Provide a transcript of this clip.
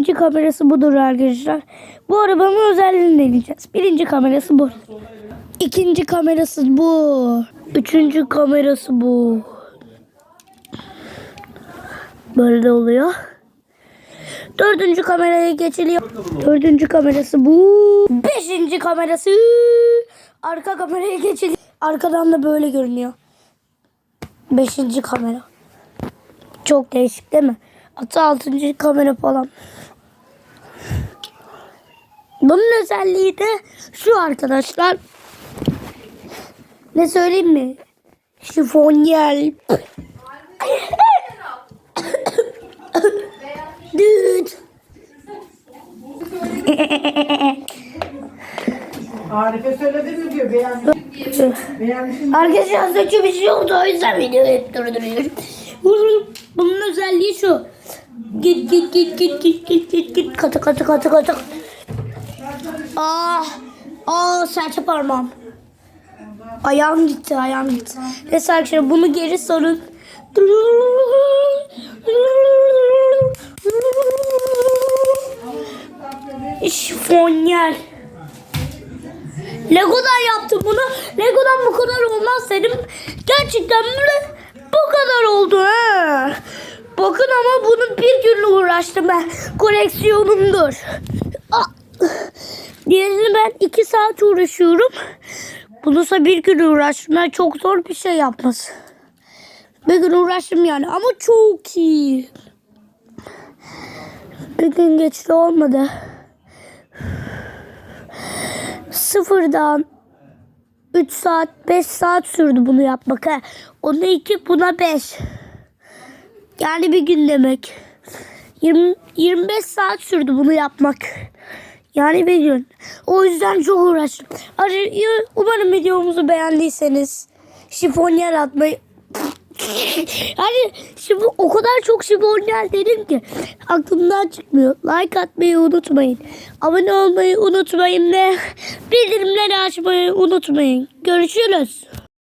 İkinci kamerası budur arkadaşlar. Bu arabanın özelliğini deneyeceğiz. Birinci kamerası bu. İkinci kamerası bu. Üçüncü kamerası bu. Böyle de oluyor. Dördüncü kameraya geçiliyor. Dördüncü kamerası bu. Beşinci kamerası. Arka kameraya geçiliyor. Arkadan da böyle görünüyor. Beşinci kamera. Çok değişik değil mi? Hatta altıncı kamera falan. Bunun özelliği de şu arkadaşlar. Ne söyleyeyim mi? Şifonyel. Düt. Arife söyledim mi diyor beğendim. Beğenmişim. Arkadaşlar saçı bir şey oldu o yüzden videoyu hep durduruyorum. Bunun özelliği şu. Git git git git git git git git katı katı katı katı. Ah, ah serçe parmağım. Ayağım gitti ayağım gitti. Neyse arkadaşlar bunu geri sarın. Şifonyer. Lego'dan yaptım bunu. Lego'dan bu kadar olmaz dedim. Gerçekten böyle bu kadar oldu ha. Bakın ama bunun bir gün uğraştım ben. Koleksiyonumdur. Ah. Diğerini ben iki saat uğraşıyorum. Bununsa bir gün uğraştım. Ben çok zor bir şey yapması. Bir gün uğraştım yani ama çok iyi. Bir gün geçti olmadı. Sıfırdan 3 saat 5 saat sürdü bunu yapmak. Ha. Ona 2 buna 5. Yani bir gün demek. 20, 25 saat sürdü bunu yapmak. Yani bir gün. O yüzden çok uğraştım. Ar- Umarım videomuzu beğendiyseniz şifonyer atmayı Hani şimdi o kadar çok şifonyer dedim ki aklımdan çıkmıyor. Like atmayı unutmayın. Abone olmayı unutmayın ve bildirimleri açmayı unutmayın. Görüşürüz.